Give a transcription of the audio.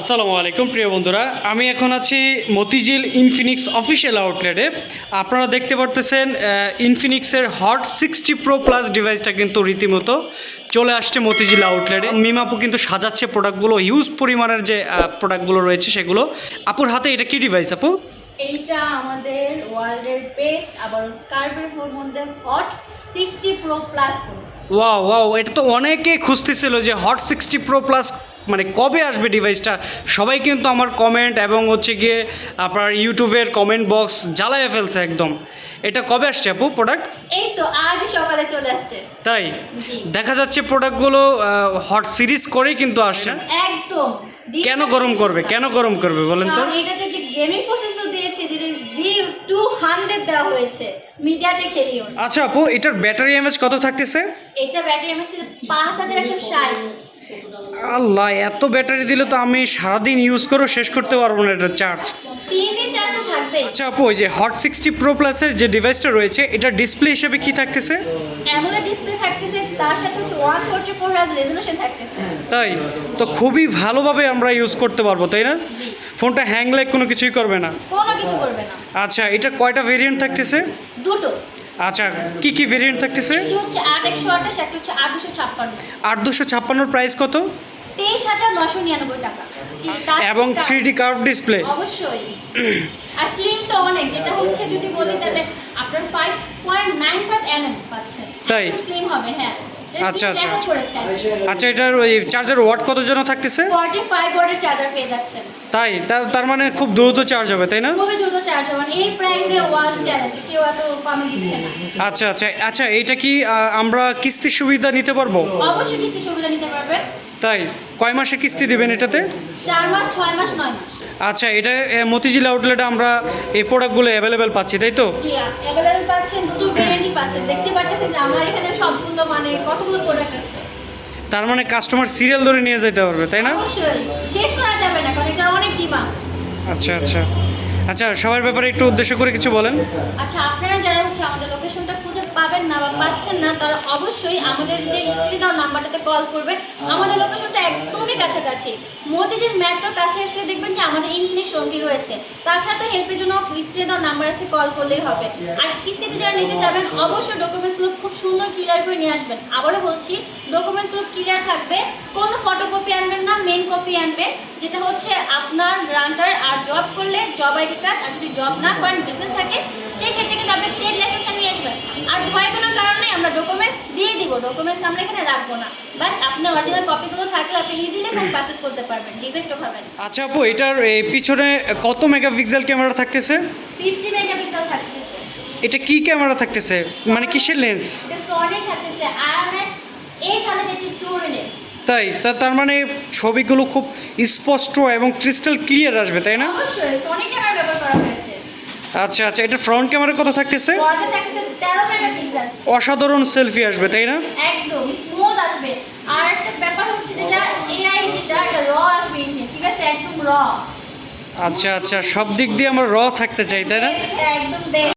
আসসালামু আলাইকুম, প্রিয় বন্ধুরা। আমি এখন আছি মতিঝিল ইনফিনিক্স অফিসিয়াল আউটলেটে আপনারা দেখতে পারতেছেন ইনফিনিক্সের হট সিক্সটি প্রো প্লাস ডিভাইসটা কিন্তু রীতিমতো চলে আসছে মতিঝিল আউটলেটে মিমাপু কিন্তু সাজাচ্ছে প্রোডাক্টগুলো হিউজ পরিমাণের যে প্রোডাক্টগুলো রয়েছে সেগুলো। আপুর হাতে এটা কি ডিভাইস আপু? এইটা আমাদের ওয়ার্ল্ডের বেস্ট আবার কার্বের মধ্যে hot sixty pro plus wow wow এটা তো অনেকে খুঁজতেছিল যে হট সিক্সটি প্রো প্লাস মানে কবে আসবে ডিভাইসটা সবাই কিন্তু আমার কমেন্ট এবং হচ্ছে গিয়ে আপনার ইউটিউবের কমেন্ট বক্স জ্বালায় ফেলছে একদম। এটা কবে আসছে আপু প্রোডাক্ট এই তো আজ সকালে চলে আসছে। তাই? দেখা যাচ্ছে প্রোডাক্টগুলো হট সিরিজ করেই কিন্তু আসছে। একদম। কেন গরম করবে? কেন গরম করবে বলেন তো? এটাতে যে গেমিং প্রসেসর দিয়েছে যেটা জি দেওয়া হয়েছে মিডিয়াতে খেলিও। আচ্ছা আপু এটার ব্যাটারি এমএস কত থাকতেছে? এটা ব্যাটারি এমএস পাঁচ হাজার একশো ষাট। আল্লাহ এত ব্যাটারি দিলে তো আমি সারাদিন ইউজ করেও শেষ করতে পারব না এটা চার্জ আচ্ছা আপু ওই যে হট সিক্সটি প্রো প্লাসের যে ডিভাইসটা রয়েছে এটা ডিসপ্লে হিসেবে কি থাকতেছে? তাই? তো খুবই ভালোভাবে আমরা ইউজ করতে পারব তাই না? ফোনটা হ্যাং লাইক কোনো কিছুই করবে না। আচ্ছা এটা কয়টা ভেরিয়েন্ট থাকতেছে? দুটো। আচ্ছা কি কি ভেরিয়েন্ট থাকতেছে? আট দুশো ছাপ্পান্ন। আট দুশো ছাপ্পান্নর প্রাইস কত? তেইশ হাজার নয়শো নিরানব্বই টাকা। এবং থ্রি ডি কার্ভ ডিসপ্লে অবশ্যই। আর স্লিম তো অনেক যেটা হচ্ছে যদি বলি তাহলে আপনার five point nine five M M পাচ্ছেন। তাই? স্লিম হবে হ্যাঁ। আচ্ছা, আচ্ছা। আচ্ছা এটার ওই চার্জার ওয়াট কত জন থাকতেছে? ফর্টি ফাইভ ওয়াটের চার্জার পেয়ে যাচ্ছেন। তাই? তার তার মানে খুব দ্রুত চার্জ হবে তাই না? খুবই দ্রুত চার্জ হবে। এই প্রাইসে ওয়াল চ্যালেঞ্জ কেউ এত কমে দিচ্ছে না। আচ্ছা আচ্ছা আচ্ছা এটা কি আমরা কিস্তি সুবিধা নিতে পারব? অবশ্যই কিস্তি সুবিধা নিতে পারবেন। তাই কয় মাসে কিস্তি দিবেন এটাতে? আচ্ছা এটা মতিঝিল আউটলেটে আমরা এই প্রোডাক্টগুলো অ্যাভেলেবেল পাচ্ছি তাই তো? জি অ্যাভেলেবল পাচ্ছেন দুটো ভ্যারাইটি পাচ্ছেন। দেখতে পাচ্ছেন যে আমার এখানে সবগুলো মানে কতগুলো প্রোডাক্ট আছে। তার মানে কাস্টমার সিরিয়াল ধরে নিয়ে যেতে পারবে তাই না? শেষ করা যাবে না কারণ এটা অনেক ডিমান্ড আচ্ছা আচ্ছা। আচ্ছা সবার ব্যাপারে একটু উদ্দেশ্য করে কিছু বলেন। আচ্ছা আপনারা যারা হচ্ছে আমাদের লোকেশনটা খুঁজে পাবেন না বা পাচ্ছেন না তারা অবশ্যই আমাদের যে স্ক্রিন নাম্বারটাতে কল করবেন। আমাদের লোকেশনটা কাছাকাছি মোদিজির ম্যাপটার কাছে আসলে দেখবেন যে আমাদের ইনফিনিক্স সঙ্গী রয়েছে তাছাড়া তো হেল্পের জন্য স্ক্রিনে দেওয়ার নাম্বার আছে কল করলেই হবে। আর কিস্তিতে যারা নিতে চাবেন অবশ্যই ডকুমেন্টসগুলো খুব সুন্দর ক্লিয়ার করে নিয়ে আসবেন। আবারও বলছি ডকুমেন্টসগুলো ক্লিয়ার থাকবে। কোনো ফটোকপি আনবেন না মেন কপি আনবেন। যেটা হচ্ছে আপনার গ্রান্টার আর জব করলে জব আইডি কার্ড আর যদি জব না করেন বিজনেস থাকে সেই ক্ষেত্রে কিন্তু আপনি ট্রেড লাইসেন্সটা নিয়ে আসবেন। আর ভয় কোনো কারণে আমরা ডকুমেন্টস দিয়ে দিব। ডকুমেন্টস আমরা এখানে রাখব না। বাট আপনার অরিজিনাল কপিগুলো থাকলে আপনি ইজিলি ফোন পারচেস করতে পারবেন রিজেক্টও খাবেন আচ্ছা আপু এটার এই পিছনে কত মেগাপিক্সেল ক্যামেরা থাকতেছে? ফিফটি মেগাপিক্সেল থাকতেছে। এটা কি ক্যামেরা থাকতেছে? মানে কিসের লেন্স এটা সনি থাকতেছে আরএমএক্স তাই? তার মানে ছবিগুলো খুব স্পষ্ট এবং ক্রিস্টাল ক্লিয়ার আসবে তাই না? আচ্ছা আচ্ছা এটা ফ্রন্ট ক্যামেরা কত থাকতেছে? অসাধারণ সেলফি আসবে তাই না? একদম স্মুথ আসবে। আর একটা ব্যাপার হচ্ছে যেটা এআই যেটা এটা র আসবে ঠিক আছে? একদম র আচ্ছা আচ্ছা সব দিক দিয়ে আমরা র থাকতে চাই তাই না? একদম।